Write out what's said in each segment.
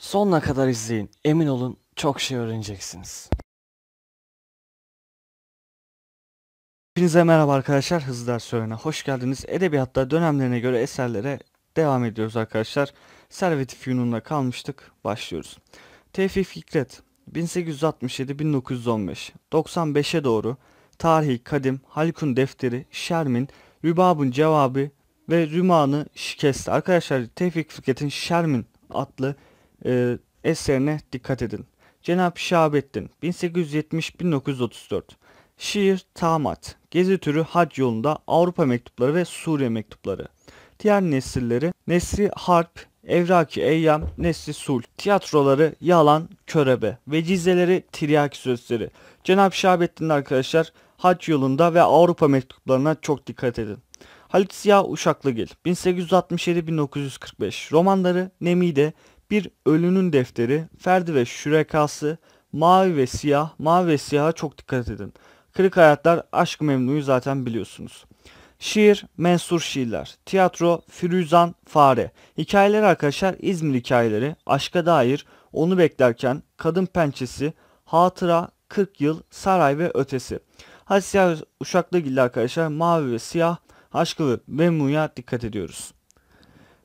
Sonuna kadar izleyin. Emin olun çok şey öğreneceksiniz. Hepinize merhaba arkadaşlar. Hızlı Ders Öğren'e hoş geldiniz. Edebiyatta dönemlerine göre eserlere devam ediyoruz arkadaşlar. Servet-i Fünun'da kalmıştık. Başlıyoruz. Tevfik Fikret 1867-1915 95'e doğru Tarihi Kadim, Halkun Defteri, Şermin, Rübab'ın Cevabı ve Rümanı Şikest. Arkadaşlar Tevfik Fikret'in Şermin adlı e, eserine dikkat edin. Cenab-ı Şahabettin 1870-1934 Şiir Tamat Gezi türü hac yolunda Avrupa mektupları ve Suriye mektupları. Diğer nesilleri Nesri Harp Evraki Eyyam Nesri Sul. Tiyatroları Yalan Körebe. Vecizeleri Tiryaki Sözleri. Cenab-ı Şahabettin arkadaşlar hac yolunda ve Avrupa mektuplarına çok dikkat edin. Halit Ziya Uşaklıgil 1867-1945 romanları Nemide bir Ölünün Defteri, Ferdi ve Şürekası, Mavi ve Siyah, Mavi ve Siyah'a çok dikkat edin. Kırık Hayatlar, Aşk Memnu'yu zaten biliyorsunuz. Şiir, mensur şiirler. Tiyatro, Firuzan, Fare. Hikayeler arkadaşlar İzmir hikayeleri, aşka dair, onu beklerken, kadın pençesi, hatıra, 40 yıl, saray ve ötesi. Hadi siyah uşaklı arkadaşlar mavi ve siyah, aşkı ve Memnu'ya dikkat ediyoruz.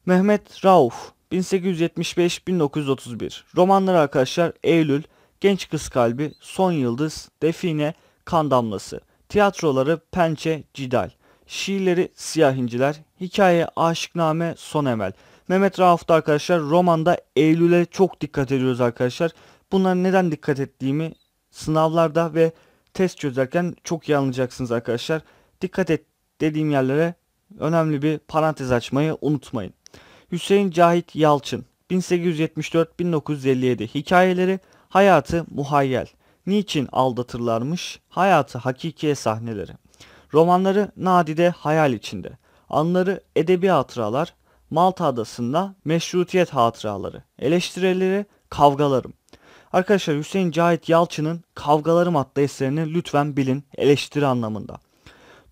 Mehmet Rauf 1875-1931 Romanlar arkadaşlar Eylül, Genç Kız Kalbi, Son Yıldız, Define, Kan Damlası Tiyatroları Pençe, Cidal Şiirleri Siyah İnciler Hikaye Aşıkname, Son Emel Mehmet Rauf'ta arkadaşlar romanda Eylül'e çok dikkat ediyoruz arkadaşlar. Bunlara neden dikkat ettiğimi sınavlarda ve test çözerken çok iyi anlayacaksınız arkadaşlar. Dikkat et dediğim yerlere önemli bir parantez açmayı unutmayın. Hüseyin Cahit Yalçın 1874-1957 hikayeleri hayatı muhayyel. Niçin aldatırlarmış? Hayatı hakikiye sahneleri. Romanları nadide hayal içinde. Anları edebi hatıralar. Malta adasında meşrutiyet hatıraları. Eleştirileri kavgalarım. Arkadaşlar Hüseyin Cahit Yalçın'ın Kavgalarım adlı eserini lütfen bilin eleştiri anlamında.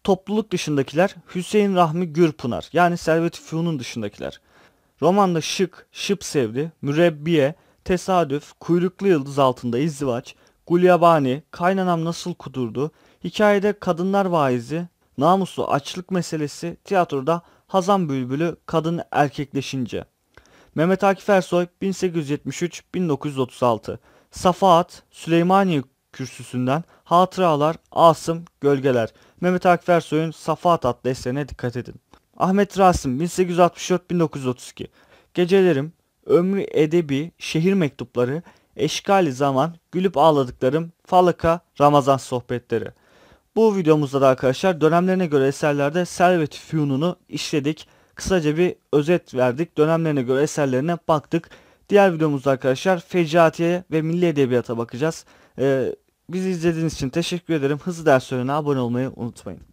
Topluluk dışındakiler Hüseyin Rahmi Gürpınar yani Servet Fünun dışındakiler. Romanda şık, şıp sevdi, mürebbiye, tesadüf, kuyruklu yıldız altında izdivaç, gulyabani, kaynanam nasıl kudurdu, hikayede kadınlar vaizi, namuslu açlık meselesi, tiyatroda Hazan Bülbülü kadın erkekleşince. Mehmet Akif Ersoy 1873-1936 Safahat, Süleymaniye kürsüsünden Hatıralar, Asım, Gölgeler. Mehmet Akif Ersoy'un Safahat adlı eserine dikkat edin. Ahmet Rasim 1864-1932 Gecelerim, Ömrü Edebi, Şehir Mektupları, Eşkali Zaman, Gülüp Ağladıklarım, Falaka, Ramazan Sohbetleri. Bu videomuzda da arkadaşlar dönemlerine göre eserlerde Servet Fünun'u işledik. Kısaca bir özet verdik. Dönemlerine göre eserlerine baktık. Diğer videomuzda arkadaşlar Fecatiye ve Milli Edebiyat'a bakacağız. Ee, bizi izlediğiniz için teşekkür ederim. Hızlı derslerine abone olmayı unutmayın.